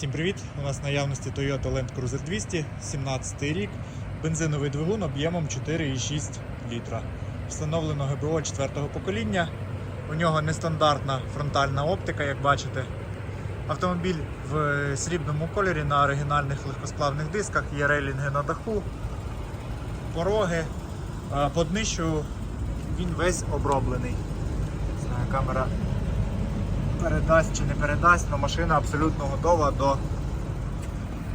Всім привіт! У нас в наявності Toyota Land Cruiser 200, 17 рік, бензиновий двигун об'ємом 4,6 літра. Встановлено ГБО 4 покоління. У нього нестандартна фронтальна оптика, як бачите. Автомобіль в срібному кольорі на оригінальних легкосплавних дисках, є рейлінги на даху, пороги. По днищу він весь оброблений. Камера передасть чи не передасть, але машина абсолютно готова до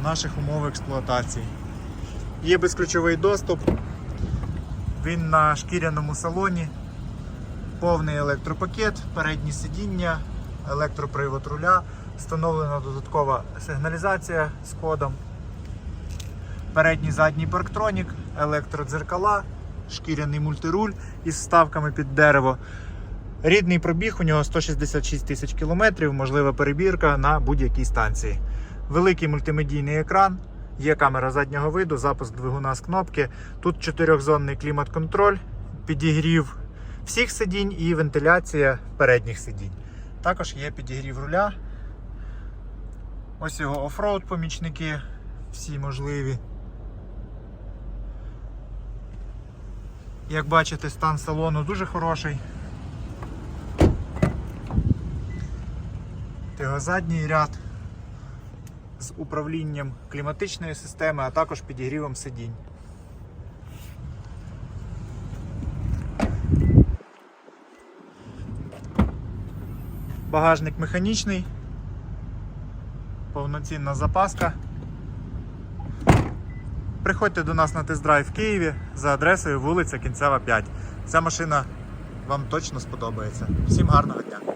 наших умов експлуатації. Є безключовий доступ, він на шкіряному салоні, повний електропакет, передні сидіння, електропривод руля, встановлена додаткова сигналізація з кодом, передній задній парктронік, електродзеркала, шкіряний мультируль із вставками під дерево. Рідний пробіг у нього 166 тисяч кілометрів, можлива перебірка на будь-якій станції. Великий мультимедійний екран, є камера заднього виду, запуск двигуна з кнопки. Тут чотирьохзонний клімат-контроль, підігрів всіх сидінь і вентиляція передніх сидінь. Також є підігрів руля. Ось його офроуд помічники, всі можливі. Як бачите, стан салону дуже хороший. Його задній ряд з управлінням кліматичної системи, а також підігрівом сидінь. Багажник механічний, повноцінна запаска. Приходьте до нас на тест-драйв в Києві за адресою вулиця Кінцева 5. Ця машина вам точно сподобається. Всім гарного дня!